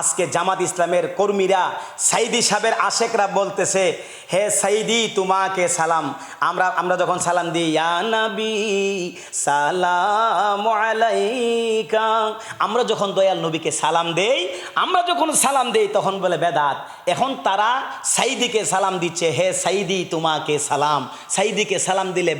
আজকে জামাত ইসলামের কর্মীরা সাইদি সাহেবের আশেকরা বলতেছে, হে সাইদি, তোমাকে সালাম। আমরা আমরা যখন সালাম দিই, ইয়া নবী, সালাম আমরা যখন দয়াল নবীকে সালাম দেই, আমরা যখন সালাম দেই, তখন বলে, বেদাত, এখন তারা সাইদিকে সালাম দিচ্ছে। হে সাইদি, তোমাকে সালাম। সাইদিকে সালাম দিলে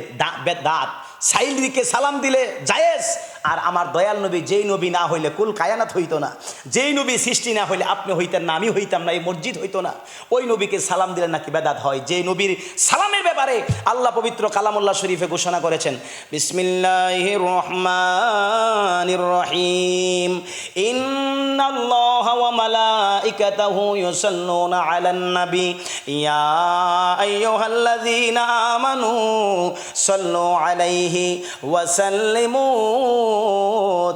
বেদাত। সাইদিকে সালাম দিলে জায়েজ। আর আমার দয়াল নবী, যেই নবী না হইলে কুল কায়ানাত হইতো না। যেই নবী সৃষ্টি না হইলে আপনি হইতেন না, আমি হইতাম না, এই মসজিদ হইতো না। ওই নবীকে সালাম দিলে নাকি বেদাত হয়। যে নবীর সালামের ব্যাপারে আল্লাহ পবিত্র কালামুল্লাহ শরীফে ঘোষণা করেছেন বিসমিল্লাহ রহমান রহিম আলাইহি ওয়া সাল্লিমু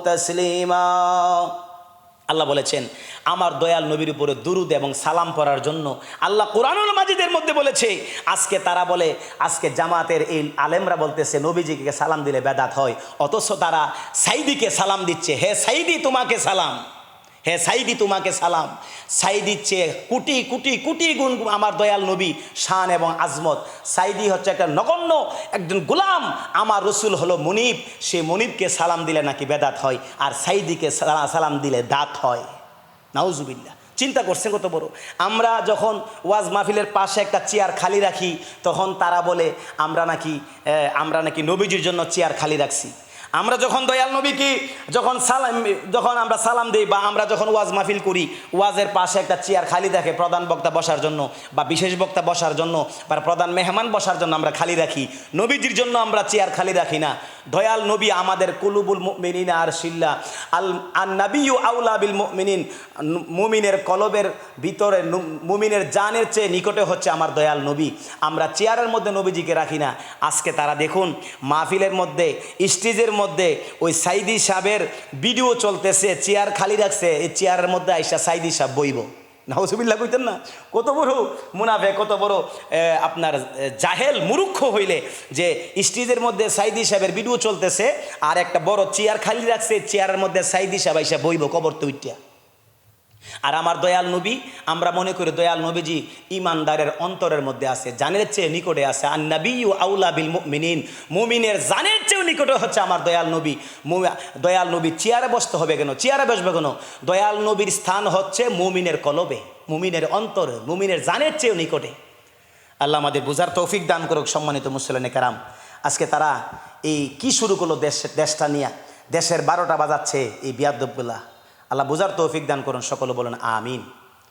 তাসলিমা। আল্লাহ বলেছেন, আমার দয়াল নবীর উপরে দুরুদ এবং সালাম পড়ার জন্য আল্লাহ কোরআনুল মাজিদের মধ্যে বলেছে, আজকে তারা বলে, আজকে জামাতের এই আলেমরা বলতেছে, নবীজিকে সালাম দিলে বেদাত হয়। অথচ তারা সাইদিকে সালাম দিচ্ছে। হে সাইদি তোমাকে সালাম। হে সাইদি, তোমাকে সালাম। সাইদি চেয়ে কোটি কোটি কোটি গুণ আমার দয়াল নবী শান এবং আজমত। সাইদি হচ্ছে একটা নগণ্য, একজন গোলাম। আমার রসুল হলো মনিব। সে মনিবকে সালাম দিলে নাকি বেদাত হয়, আর সাইদিকে সালা- সালাম দিলে দাঁত হয়। নাউজুবিল্লা চিন্তা করছেন কত বড়। আমরা যখন ওয়াজ মাহফিলের পাশে একটা চেয়ার খালি রাখি, তখন তারা বলে, আমরা নাকি আমরা নাকি নবীজির জন্য চেয়ার খালি রাখছি। আমরা যখন দয়াল নবীকে যখন সালাম, যখন আমরা সালাম দিই বা আমরা যখন ওয়াজ মাহফিল করি, ওয়াজের পাশে একটা চেয়ার খালি থাকে প্রধান বক্তা বসার জন্য বা বিশেষ বক্তা বসার জন্য বা প্রধান মেহমান বসার জন্য আমরা খালি রাখি। নবীজির জন্য আমরা চেয়ার খালি রাখি না। দয়াল নবী আমাদের কুলুবুল মিনিন আর শিল্লা। আল আন নাবিউ আউলা বিল মুমিনিন। মুমিনের কলবের ভিতরে মুমিনের জানের চেয়ে নিকটে হচ্ছে আমার দয়াল নবী। আমরা চেয়ারের মধ্যে নবীজিকে রাখি না। আজকে তারা দেখুন, মাহফিলের মধ্যে, স্টেজের মধ্যে ওই সাইদি সাহেবের ভিডিও চলতেছে, চেয়ার খালি রাখছে, এই চেয়ারের মধ্যে আইসা সাইদি সাহেব বইব। নাহসুবিল্লা কইতেন না। কত বড় মুনাফে, কত বড় আপনার জাহেল, মুরুক্ষ হইলে যে স্টেজের মধ্যে সাইদি সাহেবের ভিডিও চলতেছে, আর একটা বড় চেয়ার খালি রাখছে চেয়ারের মধ্যে সাইদি সাহেব আইসা বইব কবর তো উইটিয়া। আর আমার দয়াল নবী, আমরা মনে করি দয়াল নবীজি ইমানদারের অন্তরের মধ্যে আছে, জানের চেয়ে নিকটে আছে। আর নবী ইউ আউলা বিল মিনিন মুমিনের জানের চেয়েও নিকটে হচ্ছে আমার দয়াল নবী। দয়াল নবী চেয়ারে বসতে হবে কেন? চেয়ারে বসবে কেন? দয়াল নবীর স্থান হচ্ছে মুমিনের কলবে, মুমিনের অন্তরে, মুমিনের জানের চেয়েও নিকটে। আল্লাহ আমাদের বুঝার তৌফিক দান করুক সম্মানিত মুসলানে কারাম। আজকে তারা এই কি শুরু করল দেশ দেশটা নিয়ে? দেশের বারোটা বাজাচ্ছে এই বিয়াদ্দবগুলা আল্লাহ বোঝার তৌফিক দান করুন সকলে বলেন আমিন।